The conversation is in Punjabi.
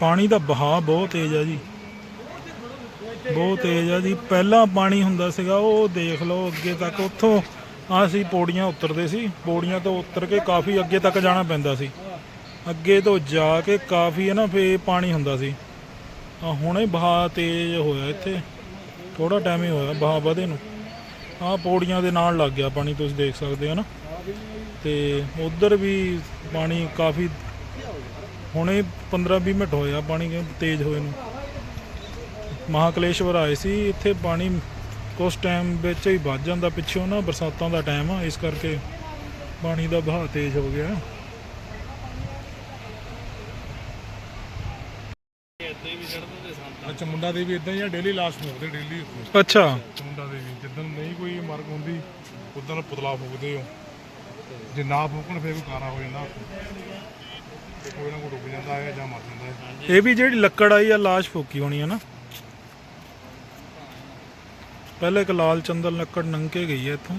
ਪਾਣੀ ਦਾ ਬਹਾਅ ਬਹੁਤ ਤੇਜ਼ ਆ ਜੀ। ਬਹੁਤ ਤੇਜ਼ ਆ ਜੀ। ਪਹਿਲਾਂ ਪਾਣੀ ਹੁੰਦਾ ਸੀਗਾ, ਉਹ ਦੇਖ ਲਓ ਅੱਗੇ ਤੱਕ। ਉੱਥੋਂ ਆ ਅਸੀਂ ਪੌੜੀਆਂ ਉਤਰਦੇ ਸੀ। ਪੌੜੀਆਂ ਤੋਂ ਉਤਰ ਕੇ ਕਾਫੀ ਅੱਗੇ ਤੱਕ ਜਾਣਾ ਪੈਂਦਾ ਸੀ। ਅੱਗੇ ਤੋਂ ਜਾ ਕੇ ਕਾਫੀ ਹੈ ਨਾ ਫੇ ਪਾਣੀ ਹੁੰਦਾ ਸੀ। ਆ ਹੁਣੇ ਵਹਾਅ ਤੇਜ਼ ਹੋਇਆ ਇੱਥੇ। ਥੋੜਾ ਟਾਈਮ ਹੀ ਹੋਇਆ ਵਹਾਅ ਵਧੇ ਨੂੰ। ਆ ਪੌੜੀਆਂ ਦੇ ਨਾਲ ਲੱਗ ਗਿਆ ਪਾਣੀ, ਤੁਸੀਂ ਦੇਖ ਸਕਦੇ ਹੋ ਨਾ। ਤੇ ਉਧਰ ਵੀ ਪਾਣੀ ਕਾਫੀ ਹੁਣੇ 15-20 ਮਿੰਟ ਹੋਇਆ ਪਾਣੀ ਕਿ ਤੇਜ਼ ਹੋਏ ਨੂੰ। ਮਹਾਕਲੇਸ਼ਵਰ ਆਏ ਸੀ ਇੱਥੇ ਪਾਣੀ ਕੁਛ ਟਾਈਮ ਵਿੱਚ ਹੀ ਵੱਜ ਜਾਂਦਾ ਪਿੱਛੋਂ ਨਾ ਬਰਸਾਤਾਂ ਦਾ ਟਾਈਮ ਆ ਇਸ ਕਰਕੇ ਪਾਣੀ ਦਾ ਵਹਾਅ ਤੇਜ਼ ਹੋ ਗਿਆ। ਅੱਛਾ ਮੁੰਡਾ ਦੇ ਵੀ ਇਦਾਂ ਹੀ ਆ ਡੇਲੀ ਲਾਸ਼ ਫੂਕਦੇ ਡੇਲੀ ਅੱਛਾ। ਮੁੰਡਾ ਦੇ ਵੀ ਜਿੱਦਣ ਨਹੀਂ ਕੋਈ ਮਰਗ ਹੁੰਦੀ ਉਦੋਂ ਪੁਤਲਾ ਫੂਕਦੇ ਹੋ। ਜੇ ਨਾ ਫੂਕਣ ਫਿਰ ਕਾਰਾ ਹੋ ਜਾਂਦਾ। ਤੇ ਕੋਈ ਨਾ ਕੋਈ ਡੁੱਬ ਜਾਂਦਾ ਹੈ ਜਾਂ ਮਰ ਜਾਂਦਾ ਹੈ। ਇਹ ਵੀ ਜਿਹੜੀ ਲੱਕੜ ਆਈ ਆ, ਲਾਸ਼ ਫੋਕੀ ਹੋਣੀ ਹੈ ਨਾ। ਪਹਿਲੇ ਇੱਕ ਲਾਲ ਚੰਦਨ ਲੱਕੜ ਨੰਗ ਕੇ ਗਈ ਹੈ ਇੱਥੋਂ।